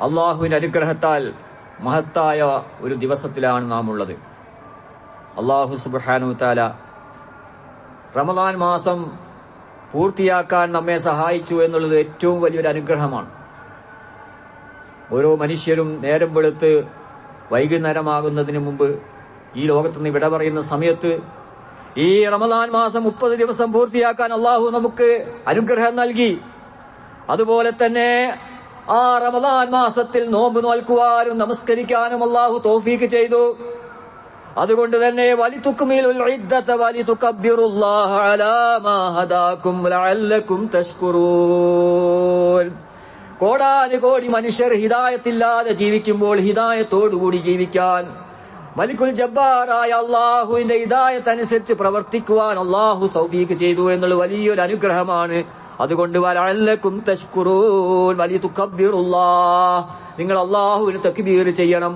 അള്ളാഹുവിന്റെ അനുഗ്രഹത്താൽ മഹത്തായ ഒരു ദിവസത്തിലാണ് നാം ഉള്ളത്. അള്ളാഹു സുബാനു താല റമദാൻ മാസം പൂർത്തിയാക്കാൻ നമ്മെ സഹായിച്ചു എന്നുള്ളത് ഏറ്റവും വലിയൊരു അനുഗ്രഹമാണ്. ഓരോ മനുഷ്യരും നേരം വെളുത്ത് വൈകുന്നേരമാകുന്നതിന് മുമ്പ് ഈ ലോകത്തുനിന്ന് വിട പറയുന്ന സമയത്ത് ഈ റമദാൻ മാസം മുപ്പത് ദിവസം പൂർത്തിയാക്കാൻ അള്ളാഹു നമുക്ക് അനുഗ്രഹം നൽകി. അതുപോലെ തന്നെ ആ റമദാൻ മാസത്തിൽ നോമ്പ് നോൽക്കുവാനും നമസ്കരിക്കാനും അള്ളാഹു തോഫീക്ക് ചെയ്തു. അതുകൊണ്ട് തന്നെ കോടാനുകോടി മനുഷ്യർ ഹിതായത്തില്ലാതെ ജീവിക്കുമ്പോൾ ഹിതായത്തോടുകൂടി ജീവിക്കാൻ മലിക്കുൽ ജബ്ബാറായ അള്ളാഹുവിന്റെ ഹിതായത്തനുസരിച്ച് പ്രവർത്തിക്കുവാൻ അള്ളാഹു സൗഫീക്ക് ചെയ്തു എന്നുള്ള വലിയൊരു അനുഗ്രഹമാണ്. അതുകൊണ്ട് വലഅല്ലക്കും തഷ്കുറൂൻ വലിയ തുക്കബീറുള്ള നിങ്ങൾ അള്ളാഹുവിന് തക്ബീർ ചെയ്യണം.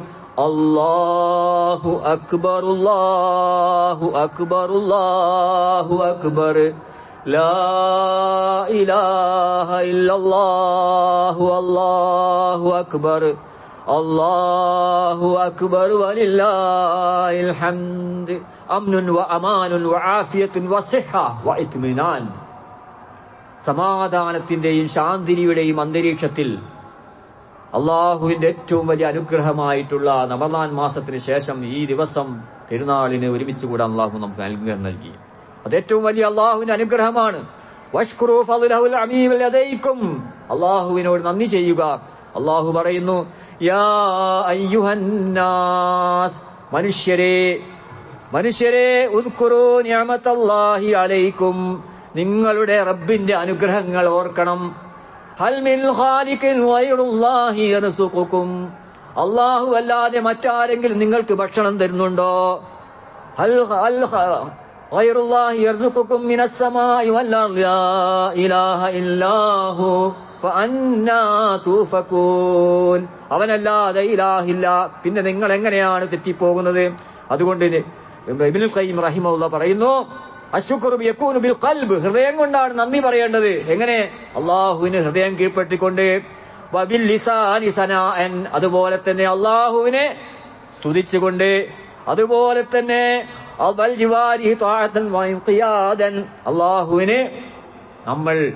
അല്ലാഹു അക്ബർ അല്ലാഹു അക്ബർ. അള്ളാഹു അക്ബർ ഇല്ലല്ലാഹു അല്ലാഹു അക്ബർ. അല്ലാഹു അക്ബർ വലില്ലാഹിൽ ഹംദ്. അംനുൻ വഅമാനുൻ വആഫിയത്തുൻ വസിഹ വഇത്മിനാൻ സമാധാനത്തിന്റെയും ശാന്തിയുടെയും അന്തരീക്ഷത്തിൽ അള്ളാഹുവിന്റെ ഏറ്റവും വലിയ അനുഗ്രഹമായിട്ടുള്ള നവദാൻ മാസത്തിന് ശേഷം ഈ ദിവസം പെരുന്നാളിന് ഒരുമിച്ച് കൂടാൻ അള്ളാഹു നമുക്ക് അനുഗ്രഹം നൽകി. അത് ഏറ്റവും വലിയ അള്ളാഹുവിന്റെ അനുഗ്രഹമാണ്. അള്ളാഹുവിനോട് നന്ദി ചെയ്യുക. അള്ളാഹു പറയുന്നു മനുഷ്യരെ മനുഷ്യരെ ഉദ്കുറു അലൈക്കും. നിങ്ങളുടെ റബ്ബിന്റെ അനുഗ്രഹങ്ങൾ ഓർക്കണം. അള്ളാഹു അല്ലാതെ മറ്റാരെങ്കിലും നിങ്ങൾക്ക് ഭക്ഷണം തരുന്നുണ്ടോ? അവനല്ലാതെ ഇലാഹില്ല. പിന്നെ നിങ്ങൾ എങ്ങനെയാണ് തെറ്റിപ്പോകുന്നത്? അതുകൊണ്ട് ഇബ്നുൽ ഖയ്യിം റഹിമുള്ള പറയുന്നു ബിൽ ഹൃദയം കൊണ്ടാണ് നന്ദി പറയേണ്ടത്. എങ്ങനെ? അള്ളാഹുവിന് ഹൃദയം കീഴ്പ്പെട്ടിക്കൊണ്ട്. അതുപോലെ തന്നെ അള്ളാഹുവിനെ സ്തുതിച്ചുകൊണ്ട്. അതുപോലെ തന്നെ അള്ളാഹുവിന് നമ്മൾ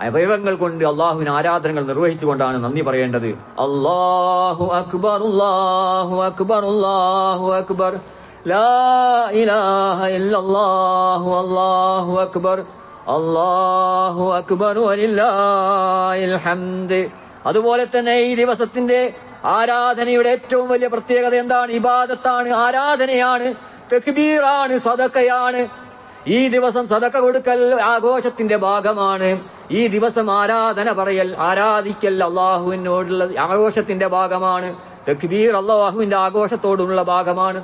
അവയവങ്ങൾ കൊണ്ട് അള്ളാഹുവിന് ആരാധനകൾ നിർവഹിച്ചുകൊണ്ടാണ് നന്ദി പറയേണ്ടത്. അള്ളാഹു അക്ബർ അള്ളാഹു അക്ബർ അള്ളാഹു അക്ബർ. لا إله إلا الله والله أكبر الله أكبر ولله الحمد അതുപോലെ തന്നെ ഈ ദിവസത്തിന്റെ ആരാധനയുടെ ഏറ്റവും വലിയ പ്രത്യേകത എന്താണ് ഇബാദത്താണ് ആരാധനയാണ് തെക്ബീറാണ് സദക്കയാണ് ഈ ദിവസം സദക്ക കൊടുക്കൽ ആഘോഷത്തിന്റെ ഭാഗമാണ് ഈ ദിവസം ആരാധന പറയൽ ആരാധിക്കൽ അള്ളാഹുവിനോടുള്ള ആഘോഷത്തിന്റെ ഭാഗമാണ് തെക്ബീർ അള്ളാഹുവിന്റെ ആഘോഷത്തോടുള്ള ഭാഗമാണ്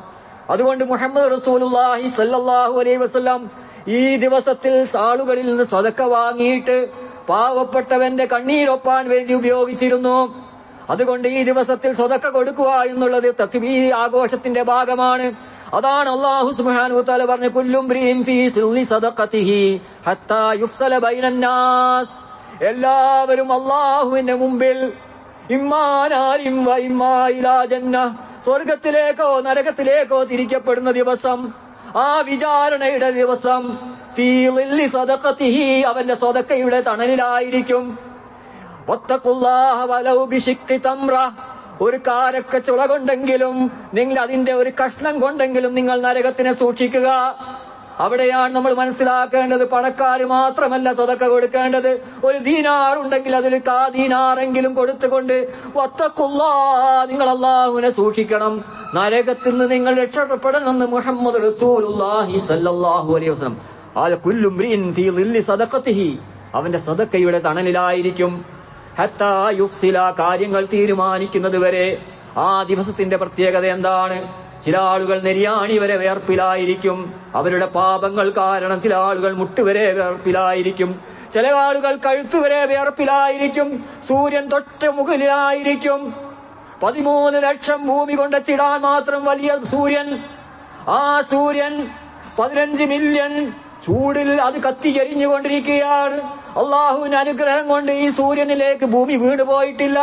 അതുകൊണ്ട് മുഹമ്മദ് റസൂലുള്ളാഹി സല്ലാഹു അലൈഹി വസല്ലം ഈ ദിവസത്തിൽ ആളുകളിൽ നിന്ന് സ്വതക്ക വാങ്ങിയിട്ട് പാവപ്പെട്ടവന്റെ കണ്ണീരൊപ്പാൻ വേണ്ടി ഉപയോഗിച്ചിരുന്നു. അതുകൊണ്ട് ഈ ദിവസത്തിൽ സ്വതക്ക കൊടുക്കുക എന്നുള്ളത് തക്വീ ആഘോഷത്തിന്റെ ഭാഗമാണ്. അതാണ് അള്ളാഹു സുബ്ഹാനഹു തആല പറഞ്ഞ കുല്ലും ഫീ സില്ലി ഹത്താ യുഫ്സല എല്ലാവരും അള്ളാഹുവിന്റെ മുമ്പിൽ ഇമ്മാനാരിം വൈമായി ജന്ന സ്വർഗത്തിലേക്കോ നരകത്തിലേക്കോ തിരിക്കപ്പെടുന്ന ദിവസം ആ വിചാരണയുടെ ദിവസം അവന്റെ സ്വതക്കയുടെ തണലിലായിരിക്കും. ഒരു കാരക്ക ചുള കൊണ്ടെങ്കിലും നിങ്ങൾ അതിന്റെ ഒരു കഷ്ണം കൊണ്ടെങ്കിലും നിങ്ങൾ നരകത്തിനെ സൂക്ഷിക്കുക. അവിടെയാണ് നമ്മൾ മനസ്സിലാക്കേണ്ടത് പണക്കാര് മാത്രമല്ല സ്വതക്ക കൊടുക്കേണ്ടത്. ഒരു ദീനാർ ഉണ്ടെങ്കിൽ അതിൽ കാ ദീനാറെങ്കിലും കൊടുത്തുകൊണ്ട് വത്തക്കുല്ലാ നിങ്ങൾ അള്ളാഹുവിനെ സൂക്ഷിക്കണം. നരകത്തിൽ നിന്ന് നിങ്ങൾ രക്ഷപ്പെടണമെന്ന് മുഹമ്മദ് അലൈഹി വസല്ലം. ഫീ ളില്ലി സദഖത്തിഹി. അവന്റെ സദക്കയുടെ തണലിലായിരിക്കും. ഹത്താ കാര്യങ്ങൾ തീരുമാനിക്കുന്നത് വരെ ആ ദിവസത്തിന്റെ പ്രത്യേകത എന്താണ്? ചില ആളുകൾ നെരിയാണി വരെ വേർപ്പിലായിരിക്കും. അവരുടെ പാപങ്ങൾ കാരണം ചില ആളുകൾ മുട്ടുവരെ വേർപ്പിലായിരിക്കും. ചില ആളുകൾ കഴുത്തുവരെ വേർപ്പിലായിരിക്കും. സൂര്യൻ തൊട്ട് മുകളിലായിരിക്കും. പതിമൂന്ന് ലക്ഷം ഭൂമി കൊണ്ട് ചിടാൻ മാത്രം വലിയ സൂര്യൻ. ആ സൂര്യൻ പതിനഞ്ച് മില്യൺ ചൂടിൽ അത് കത്തിയെരിഞ്ഞുകൊണ്ടിരിക്കുകയാണ് അള്ളാഹുവിന്റെ അനുഗ്രഹം കൊണ്ട് ഈ സൂര്യനിലേക്ക് ഭൂമി വീണു പോയിട്ടില്ല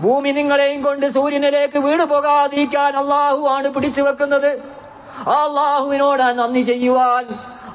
ഭൂമി നിങ്ങളെയും കൊണ്ട് സൂര്യനിലേക്ക് വീണു പോകാതിരിക്കാൻ അള്ളാഹു ആണ് പിടിച്ചു വെക്കുന്നത്. അള്ളാഹുവിനോട് നന്ദി ചെയ്യുവാൻ.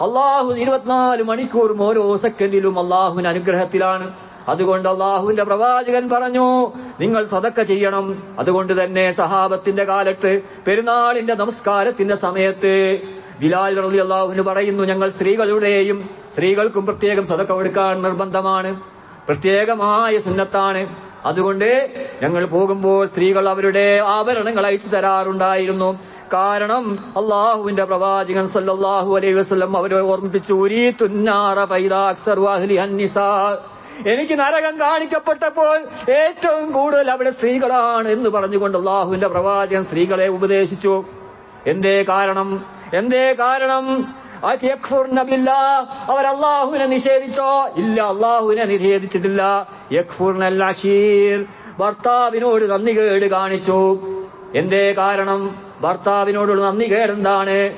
അള്ളാഹു ഇരുപത്തിനാല് മണിക്കൂറും ഓരോ സെക്കൻഡിലും അള്ളാഹുവിന്റെ അനുഗ്രഹത്തിലാണ്. അതുകൊണ്ട് അള്ളാഹുവിന്റെ പ്രവാചകൻ പറഞ്ഞു നിങ്ങൾ സതക്ക ചെയ്യണം. അതുകൊണ്ട് തന്നെ സഹാബത്തിന്റെ കാലത്ത് പെരുന്നാളിന്റെ നമസ്കാരത്തിന്റെ സമയത്ത് ബിലാൽ റലി അള്ളാഹുവിന് പറയുന്നു ഞങ്ങൾ സ്ത്രീകളുടെയും സ്ത്രീകൾക്കും പ്രത്യേകം സതക്ക കൊടുക്കാൻ നിർബന്ധമാണ്. പ്രത്യേകമായ സുന്നത്താണ്. അതുകൊണ്ട് ഞങ്ങൾ പോകുമ്പോൾ സ്ത്രീകൾ അവരുടെ ആഭരണങ്ങൾ അയച്ചു തരാറുണ്ടായിരുന്നു. കാരണം അള്ളാഹുവിന്റെ പ്രവാചകൻ സല്ലാഹു അലൈഹി വസ്ലം അവരെ ഓർമ്മിപ്പിച്ചു "ഉരീ തുന്നാറ ഫൈദാ അക്സറു അഹ്ലി അന്നിസാ." എനിക്ക് നരകം കാണിക്കപ്പെട്ടപ്പോൾ ഏറ്റവും കൂടുതൽ അവിടെ സ്ത്രീകളാണ് എന്ന് പറഞ്ഞുകൊണ്ട് അള്ളാഹുവിന്റെ പ്രവാചകൻ സ്ത്രീകളെ ഉപദേശിച്ചു. എന്തേ കാരണം? എന്തേ കാരണം. അവർ അള്ളാഹുവിനെ നിഷേധിച്ചോ? ഇല്ല അള്ളാഹുവിനെ നിഷേധിച്ചിട്ടില്ല. ഭർത്താവിനോട് നന്ദി നന്ദികേട് കാണിച്ചു. എന്തേ കാരണം? ഭർത്താവിനോടുള്ള നന്ദി എന്താണ്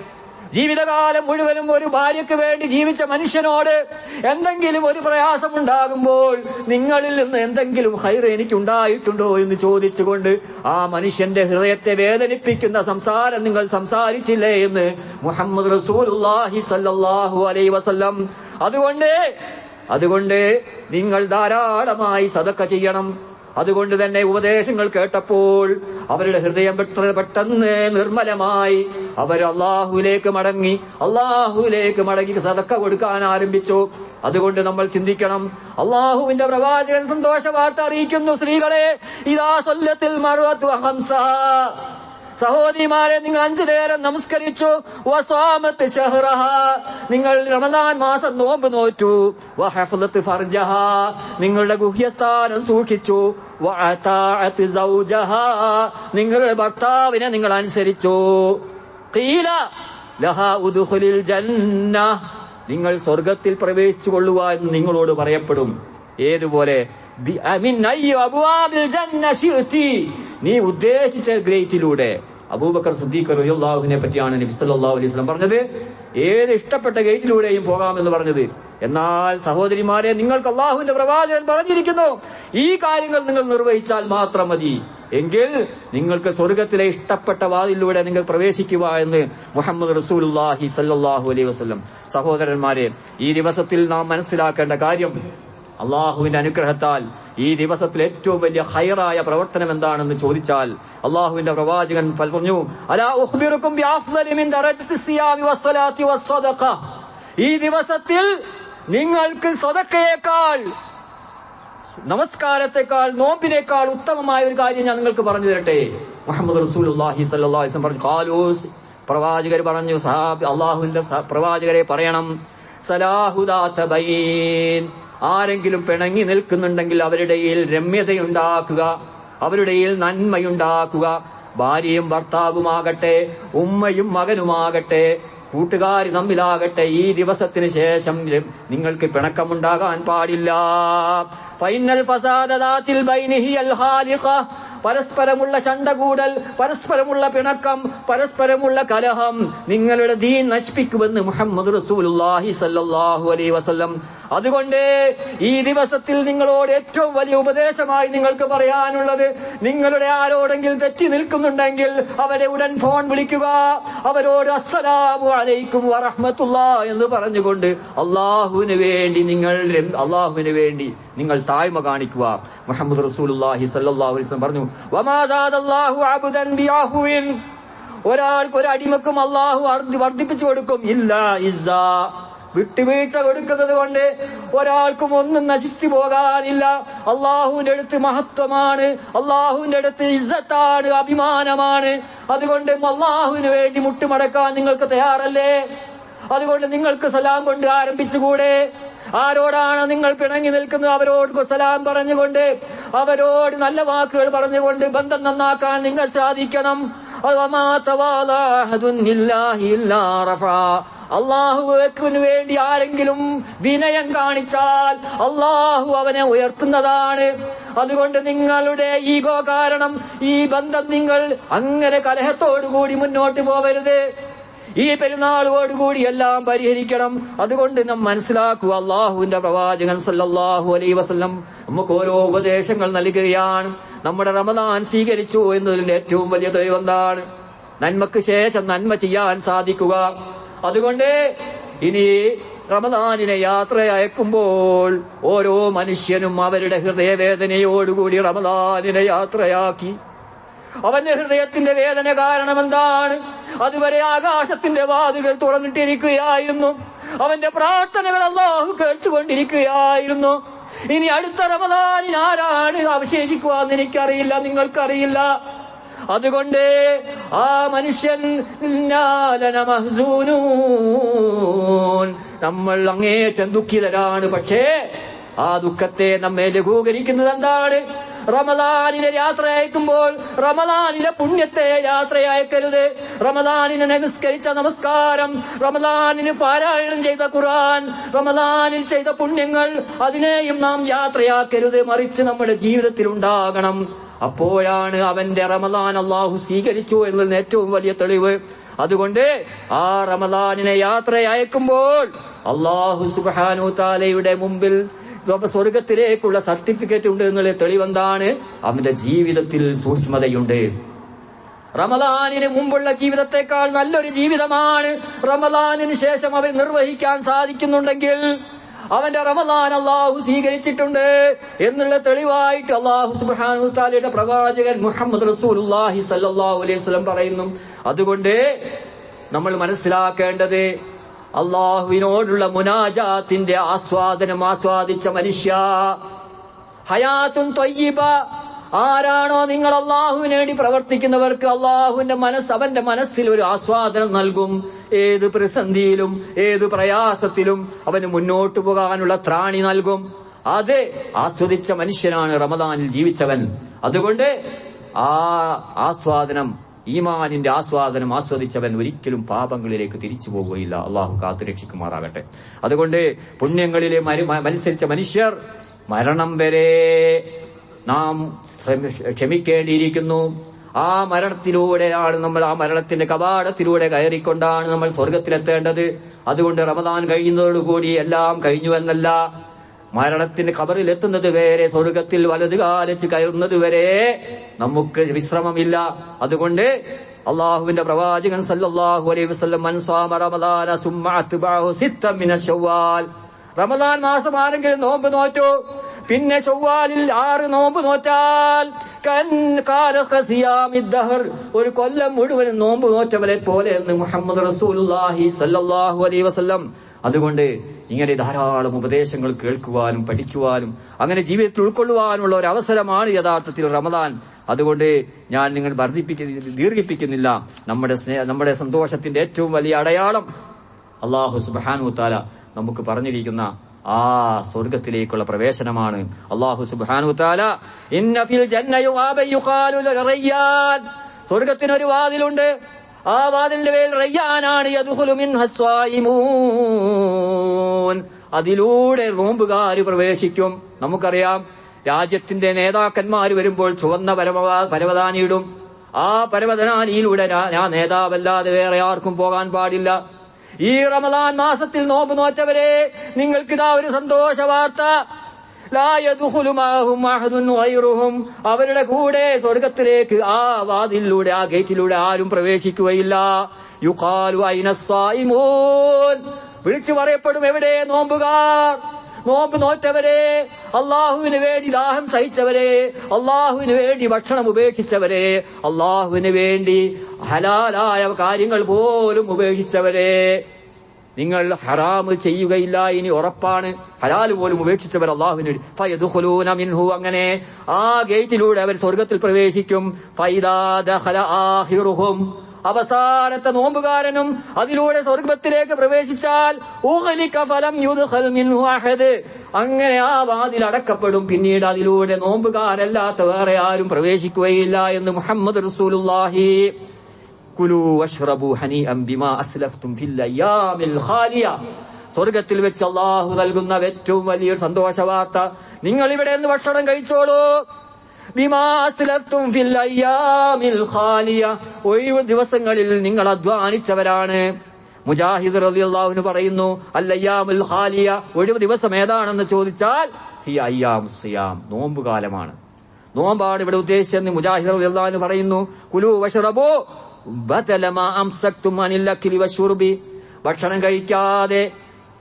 ജീവിതകാലം മുഴുവനും ഒരു ഭാര്യയ്ക്ക് വേണ്ടി ജീവിച്ച മനുഷ്യനോട് എന്തെങ്കിലും ഒരു പ്രയാസമുണ്ടാകുമ്പോൾ നിങ്ങളിൽ നിന്ന് എന്തെങ്കിലും ഹൈർ എനിക്കുണ്ടായിട്ടുണ്ടോ എന്ന് ചോദിച്ചുകൊണ്ട് ആ മനുഷ്യന്റെ ഹൃദയത്തെ വേദനിപ്പിക്കുന്ന സംസാരം നിങ്ങൾ സംസാരിച്ചില്ലേ എന്ന് മുഹമ്മദ് റസൂലുള്ളാഹി സല്ലല്ലാഹു അലൈഹി വസല്ലം അതുകൊണ്ട് അതുകൊണ്ട് നിങ്ങൾ ധാരാളമായി സതക്ക ചെയ്യണം. അതുകൊണ്ട് തന്നെ ഉപദേശങ്ങൾ കേട്ടപ്പോൾ അവരുടെ ഹൃദയം പെട്ടെന്ന് നിർമ്മലമായി അവർ അള്ളാഹുലേക്ക് മടങ്ങി. അള്ളാഹുലേക്ക് മടങ്ങി സതക്ക കൊടുക്കാൻ ആരംഭിച്ചു. അതുകൊണ്ട് നമ്മൾ ചിന്തിക്കണം അള്ളാഹുവിന്റെ പ്രവാചകൻ സന്തോഷ വാർത്ത അറിയിക്കുന്നു. സ്ത്രീകളെ ഇതാ സ്വല്യത്തിൽ മറുവത്തു ഹംസ സഹോദരിമാരെ നിങ്ങൾ അഞ്ചു നേരം നമസ്കരിച്ചു. നിങ്ങൾ റമദാൻ മാസം നോമ്പ് നോറ്റു. നിങ്ങളുടെ ഗുഹ്യസ്ഥാനം സൂക്ഷിച്ചു. നിങ്ങളുടെ ഭർത്താവിനെ നിങ്ങൾ അനുസരിച്ചു. നിങ്ങൾ സ്വർഗത്തിൽ പ്രവേശിച്ചു എന്ന് നിങ്ങളോട് പറയപ്പെടും. ഏതുപോലെ? നീ ഉദ്ദേശിച്ച ഗ്രേറ്റിലൂടെ അബൂബക്കർ സുദ്ദീഖ് റളിയല്ലാഹുവിനെ പറ്റിയാണ് നബി സല്ലല്ലാഹു അലൈഹി വസല്ലം പറഞ്ഞത്. ഏത് ഇഷ്ടപ്പെട്ട ഗേറ്റിലൂടെയും പോകാമെന്ന് പറഞ്ഞത്. എന്നാൽ സഹോദരിമാരെ നിങ്ങൾക്ക് അള്ളാഹുവിന്റെ പ്രവാചകൻ പറഞ്ഞിരിക്കുന്നു. ഈ കാര്യങ്ങൾ നിങ്ങൾ നിർവഹിച്ചാൽ മാത്രം മതി. എങ്കിൽ നിങ്ങൾക്ക് സ്വർഗത്തിലെ ഇഷ്ടപ്പെട്ട വാതിലൂടെ നിങ്ങൾ പ്രവേശിക്കുക എന്ന് മുഹമ്മദ് റസൂലുള്ളാഹി സല്ലല്ലാഹു അലൈഹി വസല്ലം. സഹോദരന്മാരെ ഈ ദിവസത്തിൽ നാം മനസ്സിലാക്കേണ്ട കാര്യം അള്ളാഹുവിന്റെ അനുഗ്രഹത്താൽ ഈ ദിവസത്തിൽ ഏറ്റവും വലിയ ഹൈറായ പ്രവർത്തനം എന്താണെന്ന് ചോദിച്ചാൽ അള്ളാഹുവിന്റെ പ്രവാചകൻ പറഞ്ഞു ഈ ദിവസത്തിൽ നിങ്ങൾക്ക് സ്വതക്കയേക്കാൾ നമസ്കാരത്തെക്കാൾ നോമ്പിനേക്കാൾ ഉത്തമമായ ഒരു കാര്യം ഞാൻ നിങ്ങൾക്ക് പറഞ്ഞു തരട്ടെ. മുഹമ്മദ് വസല്ലം പറഞ്ഞു പ്രവാചകർ പറഞ്ഞു സഹാബി അള്ളാഹുവിന്റെ പ്രവാചകരെ പറയണം. സലാഹുദാത്ത ആരെങ്കിലും പിണങ്ങി നിൽക്കുന്നുണ്ടെങ്കിൽ അവരുടെയിൽ രമ്യതയുണ്ടാക്കുക അവരുടെയിൽ നന്മയുണ്ടാക്കുക. ഭാര്യയും ഭർത്താവുമാകട്ടെ ഉമ്മയും മകനുമാകട്ടെ കൂട്ടുകാരി തമ്മിലാകട്ടെ ഈ ദിവസത്തിന് ശേഷം നിങ്ങൾക്ക് പിണക്കമുണ്ടാകാൻ പാടില്ല. ഫൈനൽ ഫസാദാത്തിൽ പരസ്പരമുള്ള ചണ്ടകൂടൽ പരസ്പരമുള്ള പിണക്കം പരസ്പരമുള്ള കലഹം നിങ്ങളുടെ ദീൻ നശിപ്പിക്കുമെന്ന് മുഹമ്മദ് റസൂലുള്ളാഹി സല്ലാഹു അലൈ വസല്ലം. അതുകൊണ്ട് ഈ ദിവസത്തിൽ നിങ്ങളോട് ഏറ്റവും വലിയ ഉപദേശമായി നിങ്ങൾക്ക് പറയാനുള്ളത് നിങ്ങളുടെ ആരോടെങ്കിലും തെറ്റി നിൽക്കുന്നുണ്ടെങ്കിൽ അവരെ ഉടൻ ഫോൺ വിളിക്കുക. അവരോട് അസ്സലാമു അലൈക്കും എന്ന് പറഞ്ഞുകൊണ്ട് അള്ളാഹുവിന് വേണ്ടി നിങ്ങൾ അള്ളാഹുവിന് വേണ്ടി നിങ്ങൾ താഴ്മ കാണിക്കുക. മുഹമ്മദ് റസൂലുള്ളാഹി അലൈഹി പറഞ്ഞു ഒരാൾക്ക് ഒരു അടിമക്കും അള്ളാഹു വർദ്ധിപ്പിച്ചു കൊടുക്കും. ഇല്ല ഇസ്സ. വിട്ടുവീഴ്ച കൊടുക്കുന്നത് കൊണ്ട് ഒരാൾക്കും ഒന്നും നശിച്ചു പോകാനില്ല. അള്ളാഹുവിന്റെ അടുത്ത് മഹത്വമാണ്. അള്ളാഹുവിന്റെ അടുത്ത് ഇസ്സത്താണ് അഭിമാനമാണ്. അതുകൊണ്ട് അള്ളാഹുവിന് വേണ്ടി മുട്ടുമടക്കാൻ നിങ്ങൾക്ക് തയ്യാറല്ലേ? അതുകൊണ്ട് നിങ്ങൾക്ക് സലാം കൊണ്ട് ആരംഭിച്ചുകൂടെ? ആരോടാണ് നിങ്ങൾ പിണങ്ങി നിൽക്കുന്നത്? അവരോട് സലാം പറഞ്ഞുകൊണ്ട് അവരോട് നല്ല വാക്കുകൾ പറഞ്ഞുകൊണ്ട് ബന്ധം നന്നാക്കാൻ നിങ്ങൾ സാധിക്കണം. അള്ളാഹുവിന് വേണ്ടി ആരെങ്കിലും വിനയം കാണിച്ചാൽ അള്ളാഹു അവനെ ഉയർത്തുന്നതാണ്. അതുകൊണ്ട് നിങ്ങളുടെ ഈഗോ കാരണം ഈ ബന്ധം നിങ്ങൾ അങ്ങനെ കലഹത്തോടുകൂടി മുന്നോട്ട് പോവരുത്. ഈ പെരുന്നാളോടുകൂടി എല്ലാം പരിഹരിക്കണം. അതുകൊണ്ട് നാം മനസ്സിലാക്കുക അള്ളാഹുവിന്റെ പ്രവാചകൻ സല്ലാഹു അലൈ വസ്ലം നമുക്ക് ഓരോ ഉപദേശങ്ങൾ നൽകുകയാണ്. നമ്മുടെ റമദാൻ സ്വീകരിച്ചു എന്നതിന്റെ ഏറ്റവും വലിയ തെളിവെന്താണ് നന്മക്ക് ശേഷം നന്മ ചെയ്യാൻ സാധിക്കുക. അതുകൊണ്ട് ഇനി റമദാനിനെ യാത്ര അയക്കുമ്പോൾ ഓരോ മനുഷ്യനും അവരുടെ ഹൃദയവേദനയോടുകൂടി റമദാനിനെ യാത്രയാക്കി അവന്റെ ഹൃദയത്തിന്റെ വേദന കാരണം എന്താണ് അതുവരെ ആകാശത്തിന്റെ വാതുകൾ തുറന്നിട്ടിരിക്കുകയായിരുന്നു. അവന്റെ പ്രാർത്ഥനകൾ അള്ളാഹു കേട്ടുകൊണ്ടിരിക്കുകയായിരുന്നു. ഇനി അടുത്ത റമദാനിൽ ആരാണ് അവശേഷിക്കുക എന്ന് എനിക്കറിയില്ല നിങ്ങൾക്കറിയില്ല. അതുകൊണ്ട് ആ മനുഷ്യൻ. നമ്മൾ അങ്ങേറ്റം ദുഃഖിതരാണ്. പക്ഷേ ആ ദുഃഖത്തെ നമ്മെ ലഘൂകരിക്കുന്നത് എന്താണ്? റമദാനിനെ യാത്ര അയക്കുമ്പോൾ റമദാനിലെ പുണ്യത്തെ യാത്ര അയക്കരുത്. റമദാനിനെ നമസ്കരിച്ച നമസ്കാരം റമദാനിന് പാരായണം ചെയ്ത ഖുർആൻ റമദാനിൽ ചെയ്ത പുണ്യങ്ങൾ അതിനെയും നാം യാത്രയാക്കരുത്. മറിച്ച് നമ്മുടെ ജീവിതത്തിൽ ഉണ്ടാകണം. അപ്പോഴാണ് അവന്റെ റമദാൻ അള്ളാഹു സ്വീകരിച്ചു എന്നതിന് ഏറ്റവും വലിയ തെളിവ്. അതുകൊണ്ട് ആ റമദാനിനെ യാത്ര അയക്കുമ്പോൾ അള്ളാഹു സുബാനു താലയുടെ മുമ്പിൽ സ്വർഗത്തിലേക്കുള്ള സർട്ടിഫിക്കറ്റ് ഉണ്ട് എന്നുള്ള തെളിവെന്താണ്? അവന്റെ ജീവിതത്തിൽ സൂക്ഷ്മതയുണ്ട്. റമദാനിന് മുമ്പുള്ള ജീവിതത്തെക്കാൾ നല്ലൊരു ജീവിതമാണ്. റമദാനിന് ശേഷം അവൻ നിർവഹിക്കാൻ സാധിക്കുന്നുണ്ടെങ്കിൽ അവന്റെ റമദാൻ അള്ളാഹു സ്വീകരിച്ചിട്ടുണ്ട് എന്നുള്ള തെളിവായിട്ട് അള്ളാഹു സുബ്ഹാനഹു താലയുടെ പ്രവാചകൻ മുഹമ്മദ് റസൂലുള്ളാഹി സല്ലാഹു അലൈഹി പറയുന്നു. അതുകൊണ്ട് നമ്മൾ മനസ്സിലാക്കേണ്ടത് അള്ളാഹുവിനോടുള്ള മുനാജാത്തിന്റെ ആസ്വാദനം ആസ്വാദിച്ച മനുഷ്യ ഹയാത്തും തൊയ്യബ ആരാണോ നിങ്ങൾ അള്ളാഹുവിന് വേണ്ടി പ്രവർത്തിക്കുന്നവർക്ക് അള്ളാഹുവിന്റെ മനസ്സ് അവന്റെ മനസ്സിൽ ഒരു ആസ്വാദനം നൽകും. ഏത് പ്രതിസന്ധിയിലും ഏത് പ്രയാസത്തിലും അവന് മുന്നോട്ടു പോകാനുള്ള ത്രാണി നൽകും. അത് ആസ്വദിച്ച മനുഷ്യനാണ് റമദാനിൽ ജീവിച്ചവൻ. അതുകൊണ്ട് ആ ആസ്വാദനം ഈമാനിന്റെ ആസ്വാദനം ആസ്വദിച്ചവൻ ഒരിക്കലും പാപങ്ങളിലേക്ക് തിരിച്ചു പോകുകയില്ല അള്ളാഹു കാത്തുരക്ഷിക്കുമാറാകട്ടെ അതുകൊണ്ട് പുണ്യങ്ങളിലെ മനുസരിച്ച മനുഷ്യർ മരണം വരെ നാം ക്ഷമിക്കേണ്ടിയിരിക്കുന്നു. ആ മരണത്തിലൂടെയാണ് നമ്മൾ ആ മരണത്തിന്റെ കവാടത്തിലൂടെ കയറിക്കൊണ്ടാണ് നമ്മൾ സ്വർഗത്തിലെത്തേണ്ടത് അതുകൊണ്ട് റമദാൻ കഴിയുന്നതോടുകൂടി എല്ലാം കഴിഞ്ഞുവെന്നല്ല മരണത്തിന്റെ കബറിൽ എത്തുന്നത് വരെ സ്വർഗത്തിൽ വലത് കാലിച്ച് കയറുന്നത് വരെ നമുക്ക് വിശ്രമമില്ല. അതുകൊണ്ട് അള്ളാഹുവിന്റെ പ്രവാചകൻ സല്ലല്ലാഹു അലൈഹി വസല്ലം റമദാൻ മാസം ആരെങ്കിലും നോമ്പ് നോറ്റു? പിന്നെ ചൊവ്വാലിൽ ആറ് നോമ്പ് നോറ്റാൽ. ഒരു കൊല്ലം മുഴുവനും നോമ്പ് നോറ്റവരെ പോലെ മുഹമ്മദ് റസൂലുള്ളാഹി സല്ലല്ലാഹു അലൈഹി വസല്ലം. അതുകൊണ്ട് ഇങ്ങനെ ധാരാളം ഉപദേശങ്ങൾ കേൾക്കുവാനും പഠിക്കുവാനും അങ്ങനെ ജീവിതത്തിൽ ഉൾക്കൊള്ളുവാനുള്ള ഒരു അവസരമാണ് യഥാർത്ഥത്തിൽ റമദാൻ. അതുകൊണ്ട് ഞാൻ നിങ്ങൾ വർദ്ധിപ്പിക്കുന്ന ദീർഘിപ്പിക്കുന്നില്ല. നമ്മുടെ സ്നേഹ നമ്മുടെ സന്തോഷത്തിന്റെ ഏറ്റവും വലിയ അടയാളം അള്ളാഹു സുബാനു താല നമുക്ക് പറഞ്ഞിരിക്കുന്ന ആ സ്വർഗത്തിലേക്കുള്ള പ്രവേശനമാണ്. അള്ളാഹു സുബാനു സ്വർഗത്തിന് സ്വർഗത്തിനൊരു വാതിലുണ്ട്. ആ വാതിലിന്റെ പേര് റയ്യാനാണ് അതിലൂടെ നോമ്പുകാര് പ്രവേശിക്കും. നമുക്കറിയാം രാജ്യത്തിന്റെ നേതാക്കന്മാർ വരുമ്പോൾ ചുവന്ന പരവതാനിയിടും ആ പരവതാനിയിലൂടെ ആ നേതാവല്ലാതെ വേറെ ആർക്കും പോകാൻ പാടില്ല. ഈ റമദാൻ മാസത്തിൽ നോമ്പ് നോറ്റവരെ നിങ്ങൾക്കിതാ ഒരു സന്തോഷ വാർത്ത അവരുടെ കൂടെ സ്വർഗത്തിലേക്ക് ആ വാതിലിലൂടെ ആ ഗേറ്റിലൂടെ ആരും പ്രവേശിക്കുകയില്ല. യുഖാലു വിളിച്ചു പറയപ്പെടും എവിടെ നോമ്പുകാർ? നോമ്പ് നോറ്റവരെ അള്ളാഹുവിന് വേണ്ടി ദാഹം സഹിച്ചവരെ അള്ളാഹുവിന് വേണ്ടി ഭക്ഷണം ഉപേക്ഷിച്ചവരെ അള്ളാഹുവിന് വേണ്ടി ഹലാലായ കാര്യങ്ങൾ പോലും ഉപേക്ഷിച്ചവരെ. നിങ്ങൾ ഹറാമ് ചെയ്യുകയില്ല ഇനി ഉറപ്പാണ്. ഹലാൽ പോലും ഉപേക്ഷിച്ചവർ അള്ളാഹുവിന് അങ്ങനെ ആ ഗേറ്റിലൂടെ അവർ സ്വർഗത്തിൽ പ്രവേശിക്കും. ആഖിറുഹും അവസാനത്തെ നോമ്പുകാരനും അതിലൂടെ സ്വർഗത്തിലേക്ക് പ്രവേശിച്ചാൽ ഫലം അങ്ങനെ ആ വാതിൽ അടക്കപ്പെടും. പിന്നീട് അതിലൂടെ നോമ്പുകാരല്ലാത്ത വേറെ ആരും പ്രവേശിക്കുകയില്ല എന്ന് മുഹമ്മദ് റസൂലുല്ലാഹി അസ്ലഫ്തും സ്വർഗത്തിൽ വെച്ച് അള്ളാഹു നൽകുന്ന ഏറ്റവും വലിയൊരു സന്തോഷ വാർത്ത നിങ്ങൾ ഇവിടെ നിന്ന് ഭക്ഷണം കഴിച്ചോളൂ. ഒഴിവ് ദിവസങ്ങളിൽ നിങ്ങൾ അധ്വാനിച്ചവരാണ്. മുജാഹിദ് റളിയല്ലാഹുവിന് പറയുന്നു അല്ലയ്യാമുൽ ഖാലിയ ഒഴിവ് ദിവസം ഏതാണെന്ന് ചോദിച്ചാൽ ഹി അയ്യാം സിയാം. നോമ്പ് കാലമാണ്. നോമ്പാണ് ഇവിടെ ഉദ്ദേശിച്ചെന്ന് മുജാഹിദ് റളിയല്ലാഹു പറയുന്നു കുലു വശറബു ബതലമാ അംസക്തും അനിൽ അക്ലി വശുർബി ഭക്ഷണം കഴിക്കാതെ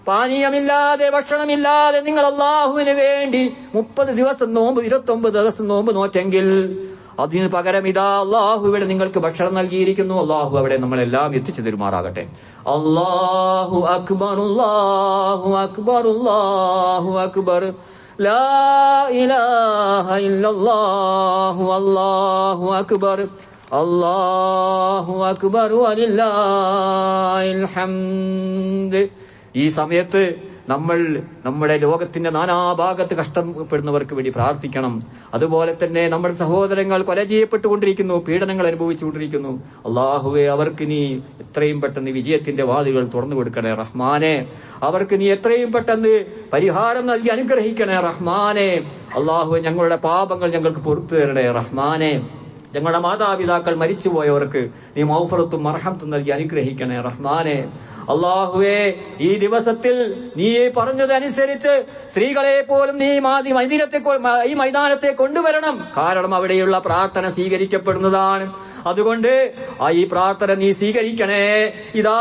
പാനീയമില്ലാതെ ഭക്ഷണമില്ലാതെ നിങ്ങൾ അള്ളാഹുവിന് വേണ്ടി മുപ്പത് ദിവസം നോമ്പ് ഇരുപത്തി ഒമ്പത് ദിവസം നോമ്പ് നോറ്റെങ്കിൽ അതിന് പകരം ഇതാ അള്ളാഹു ഇവിടെ നിങ്ങൾക്ക് ഭക്ഷണം നൽകിയിരിക്കുന്നു. അള്ളാഹു അവിടെ നമ്മളെല്ലാം എത്തിച്ചു തരുമാറാകട്ടെ. അള്ളാഹു അക്ബർ അള്ളാഹു അക്ബർ അള്ളാഹു അക്ബർ. അല്ലാഹു അക്ബർ. അല്ലാഹു അക്ബർ അലില്ലാ ഈ സമയത്ത് നമ്മൾ നമ്മുടെ ലോകത്തിന്റെ നാനാഭാഗത്ത് കഷ്ടപ്പെടുന്നവർക്ക് വേണ്ടി പ്രാർത്ഥിക്കണം. അതുപോലെ തന്നെ നമ്മുടെ സഹോദരങ്ങൾ കൊല ചെയ്യപ്പെട്ടുകൊണ്ടിരിക്കുന്നു പീഡനങ്ങൾ അനുഭവിച്ചുകൊണ്ടിരിക്കുന്നു. അള്ളാഹുവെ അവർക്ക് നീ എത്രയും പെട്ടെന്ന് വിജയത്തിന്റെ വാതിലുകൾ തുറന്നു കൊടുക്കണേ റഹ്മാനെ. അവർക്ക് നീ എത്രയും പെട്ടെന്ന് പരിഹാരം നൽകി അനുഗ്രഹിക്കണേ റഹ്മാനെ. അള്ളാഹുവെ ഞങ്ങളുടെ പാപങ്ങൾ ഞങ്ങൾക്ക് പുറത്തു തരണേ റഹ്മാനെ. ഞങ്ങളുടെ മാതാപിതാക്കൾ മരിച്ചുപോയവർക്ക് നീ മൗഫറത്തും മർഹത്തും നൽകി അനുഗ്രഹിക്കണേ റഹ്മാനെ. അള്ളാഹുവേ ഈ ദിവസത്തിൽ നീ പറഞ്ഞതനുസരിച്ച് സ്ത്രീകളെ പോലും നീ മാതി മൈതാനത്തെ ഈ മൈതാനത്തെ കൊണ്ടുവരണം. കാരണം അവിടെയുള്ള പ്രാർത്ഥന സ്വീകരിക്കപ്പെടുന്നതാണ്. അതുകൊണ്ട് ആ ഈ പ്രാർത്ഥന നീ സ്വീകരിക്കണേ. ഇതാ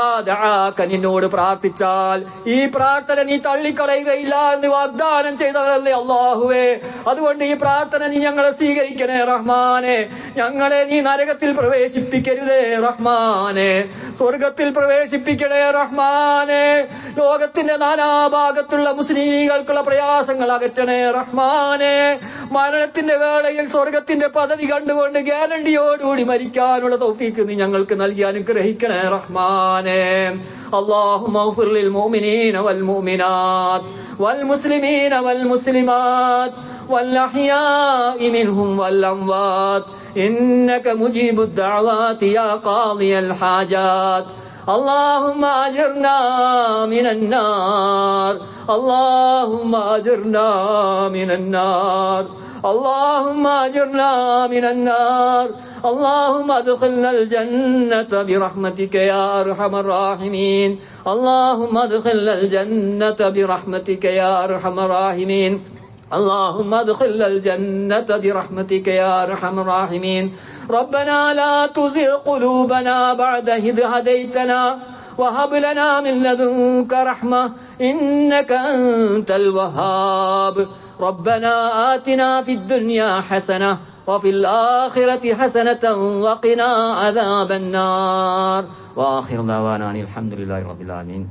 നിന്നോട് പ്രാർത്ഥിച്ചാൽ ഈ പ്രാർത്ഥന നീ തള്ളിക്കളയുകയില്ല എന്ന് വാഗ്ദാനം ചെയ്തതല്ലേ അള്ളാഹുവേ അതുകൊണ്ട് ഈ പ്രാർത്ഥന നീ ഞങ്ങളെ സ്വീകരിക്കണേ റഹ്മാനെ. ഞങ്ങളെ നീ നരകത്തിൽ പ്രവേശിപ്പിക്കരുതേ റഹ്മാനെ. സ്വർഗത്തിൽ പ്രവേശിപ്പിക്കണേ റഹ്മാനെ. ലോകത്തിന്റെ നാനാഭാഗത്തുള്ള മുസ്ലിമീകൾക്കുള്ള പ്രയാസങ്ങൾ അകറ്റണേ റഹ്മാനെ. മരണത്തിന്റെ വേളയിൽ സ്വർഗത്തിന്റെ പദവി കണ്ടുകൊണ്ട് ഗ്യാരണ്ടിയോടുകൂടി മരിക്കാനുള്ള തൗഫീക്ക് നീ ഞങ്ങൾക്ക് നൽകി അനുഗ്രഹിക്കണേ റഹ്മാനെ. اللهم اغفر للمؤمنين والمؤمنات والمسلمين والمسلمات والأحياء منهم والأموات إنك مجيب الدعوات يا قاضي الحاجات اللهم أجرنا من النار اللهم أجرنا من النار اللهم أجرنا من النار. اللهم ادخلنا الجنة برحمتك يا أرحم الراحمين. اللهم ادخلنا الجنة برحمتك يا أرحم الراحمين. اللهم ادخل الجنة برحمتك يا أرحم الراحمين. ربنا لا تزغ قلوبنا بعد إذ هديتنا. وهب لنا من لدنك رحمة إنك أنت الوهاب. ربنا آتنا في الدنيا حسنة وفي الآخرة حسنة وقنا عذاب النار. وآخر دعوانا الحمد لله رب العالمين.